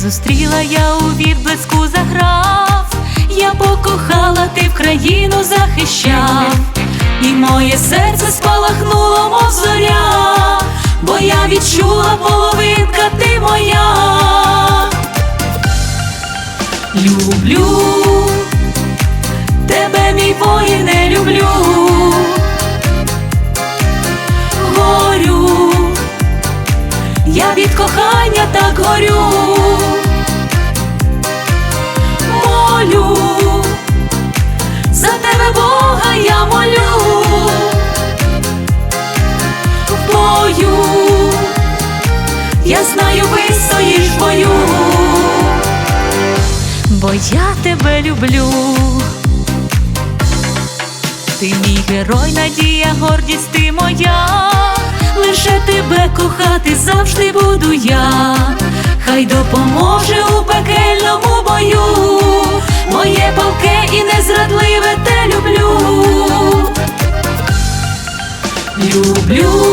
зустріла я у відблиску заграв, я покохала, ти в країну захищав, і моє серце спалахнуло, мов зоря, бо я відчула половинка, ти моя. Люблю тебе, мій воїне, люблю. Горю, я від кохання так горю. Я знаю, вистоїш бою. Бо я тебе люблю. Ти мій герой, надія, гордість ти моя, лише тебе кохати завжди буду я, хай допоможе у пекельному бою, моє палке і незрадливе те люблю. Люблю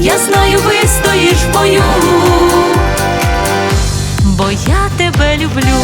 я знаю, вистоїш в бою, бо я тебе люблю.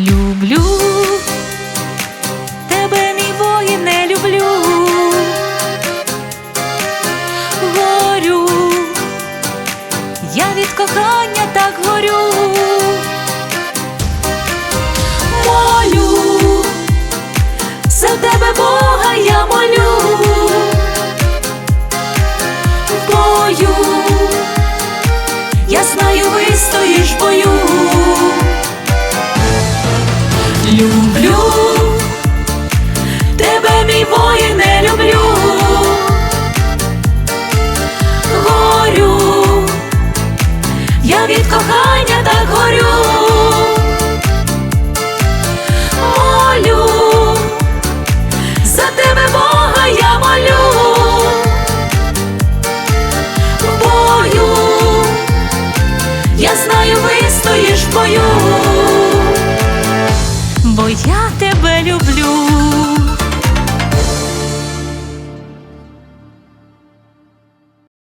Люблю. Тебе, мій воїне, люблю, горю, я від кохання так горю, молю, за тебе Бога я молю, бою, я знаю, вистоїш бою. Люблю. Тебе, мій воїне, люблю, горю, я від кохання так горю,